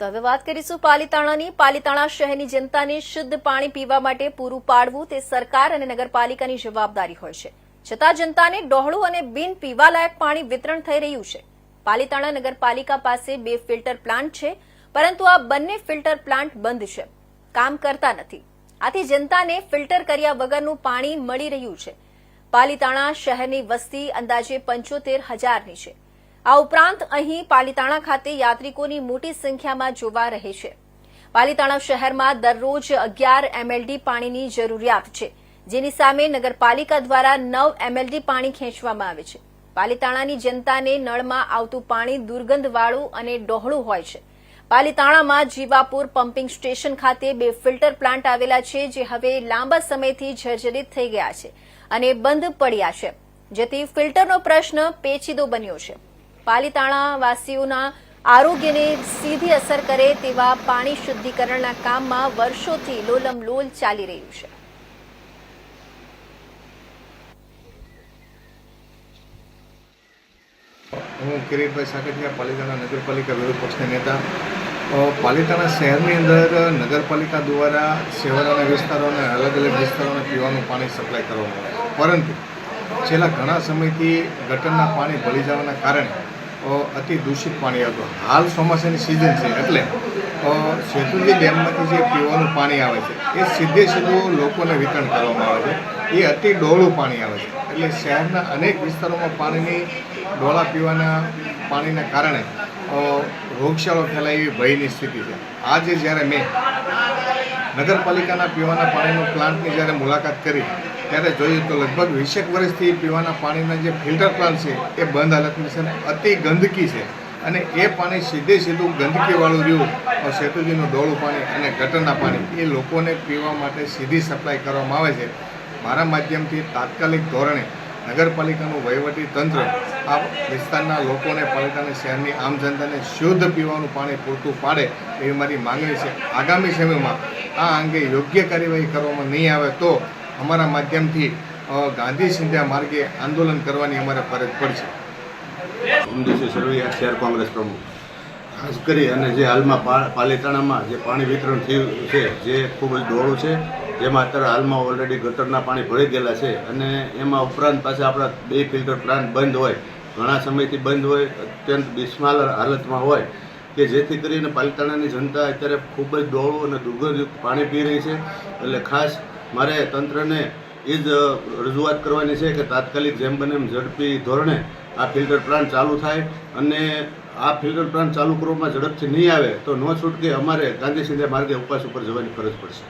તો હવે વાત કરીશું પાલીતાણાની. પાલીતાણા શહેરની જનતાને શુદ્ધ પાણી પીવા માટે પૂરું પાડવું તે સરકાર અને નગરપાલિકાની જવાબદારી હોય છે. છતાં જનતાને ડહોળું અને બિન પીવાલાયક પાણી વિતરણ થઈ રહ્યું છે. પાલીતાણા નગરપાલિકા પાસે બે ફિલ્ટર પ્લાન્ટ છે, પરંતુ આ બંને ફિલ્ટર પ્લાન્ટ બંધ છે. કામ કરતા નથી. આથી જનતાને ફિલ્ટર કર્યા વગરનું પાણી મળી રહ્યું છે. પાલીતાણા શહેરની વસ્તી અંદાજે પંચોતેર હજારની છે. આ ઉપરાંત અહીં પાલીતાણા ખાતે યાત્રિકોની મોટી સંખ્યામાં જોવા રહે છે. પાલીતાણા શહેરમાં દરરોજ અગિયાર એમએલડી પાણીની જરૂરિયાત છે, જેની સામે નગરપાલિકા દ્વારા નવ એમએલડી પાણી ખેંચવામાં આવે છે. પાલીતાણાની જનતાને નળમાં આવતું પાણી દુર્ગંધવાળું અને ડહોળું હોય છે. પાલીતાણામાં જીવાપુર પમ્પિંગ સ્ટેશન ખાતે બે ફિલ્ટર પ્લાન્ટ આવેલા છે, જે હવે લાંબા સમયથી જર્જરિત થઈ ગયા છે અને બંધ પડ્યા છે. જેથી ફિલ્ટરનો પ્રશ્ન પેચીદો બન્યો છે. પાલીતાણા વાસીઓના આરોગ્યને સીધી અસર કરે તેવા પાણી શુદ્ધિકરણના કામમાં વર્ષોથી લોલમ લોલ ચાલી રહ્યું છે. હું કિરીટભાઈ સાકરિયા પાલિતાણા નગરપાલિકા વિરોધ પક્ષના નેતા. પાલિતાણા શહેરની અંદર નગરપાલિકા દ્વારા શહેરોના વિસ્તારોને અલગ અલગ વિસ્તારોને પીવાનું પાણી સપ્લાય કરવામાં આવે પરંતુ છેલ્લા ઘણા સમયથી ગટરના પાણી ભળી જવાના કારણે અતિ દૂષિત પાણી આવતું હાલ ચોમાસાની સિઝન છે, એટલે શેતુજી ડેમમાંથી જે પીવાનું પાણી આવે છે, એ સીધે સીધું લોકોને વિતરણ કરવામાં આવે છે. એ અતિ ડોળું પાણી આવે છે. એટલે શહેરના અનેક વિસ્તારોમાં પાણીની, ડોળા પીવાના પાણીના કારણે રોગશાળો ફેલાય એવી ભયની સ્થિતિ છે. આજે જ્યારે મેં નગરપાલિકાના પીવાના પાણીનો પ્લાન્ટની જ્યારે મુલાકાત કરી ત્યારે જોઈએ તો લગભગ વીસેક વર્ષથી પીવાના પાણીના જે ફિલ્ટર પ્લાન્ટ છે, એ બંધ હાલતમાં છે અતિ ગંદકી છે. અને એ પાણી સીધે સીધું ગંદકીવાળું રહ્યું. સેતુજીનું ડોળું પાણી અને ગટરના પાણી, એ લોકોને પીવા માટે સીધી સપ્લાય કરવામાં આવે છે. મારા માધ્યમથી તાત્કાલિક ધોરણે નગરપાલિકાનું વહીવટી તંત્ર આ વિસ્તારના લોકોને પાલિકાને શહેરની આમ જનતાને શુદ્ધ પીવાનું પાણી પૂરતું પાડે એવી મારી માંગણી છે. આગામી સમયમાં આ અંગે યોગ્ય કાર્યવાહી કરવામાં નહીં આવે તો અમારા માધ્યમથી ગાંધી સિંધ્યા માર્ગે આંદોલન કરવાની અમારે ફરજ પડશે. ઉમદેશી સરવૈયા શહેર કોંગ્રેસ પ્રમુખ. ખાસ કરી અને જે હાલમાં પાલિતાણામાં જે પાણી વિતરણ થયું છે, જે ખૂબ જ દોડું છે, જેમાં અત્યારે હાલમાં ઓલરેડી ગટરના પાણી ભરી ગયેલા છે અને એમાં ઉપરાંત પાછા આપણા બે ફિલ્ટર પ્લાન્ટ બંધ હોય, ઘણા સમયથી બંધ હોય, અત્યંત બિસ્માલ હાલતમાં હોય, કે જેથી કરીને પાલિતાણાની જનતા અત્યારે ખૂબ જ દોડું અને દુર્ગંધયુક્ત પાણી પી રહી છે. એટલે ખાસ મારે તંત્રને એ જ રજૂઆત કરવાની છે કે તાત્કાલિક જેમ બને એમ ઝડપી ધોરણે આ ફિલ્ટર પ્લાન્ટ ચાલુ થાય અને આ ફિલ્ટર પ્લાન્ટ ચાલુ કરવામાં ઝડપથી નહીં આવે તો ન છૂટકે અમારે ગાંધી સિંધે માર્ગે ઉપવાસ ઉપર જવાની ફરજ પડશે.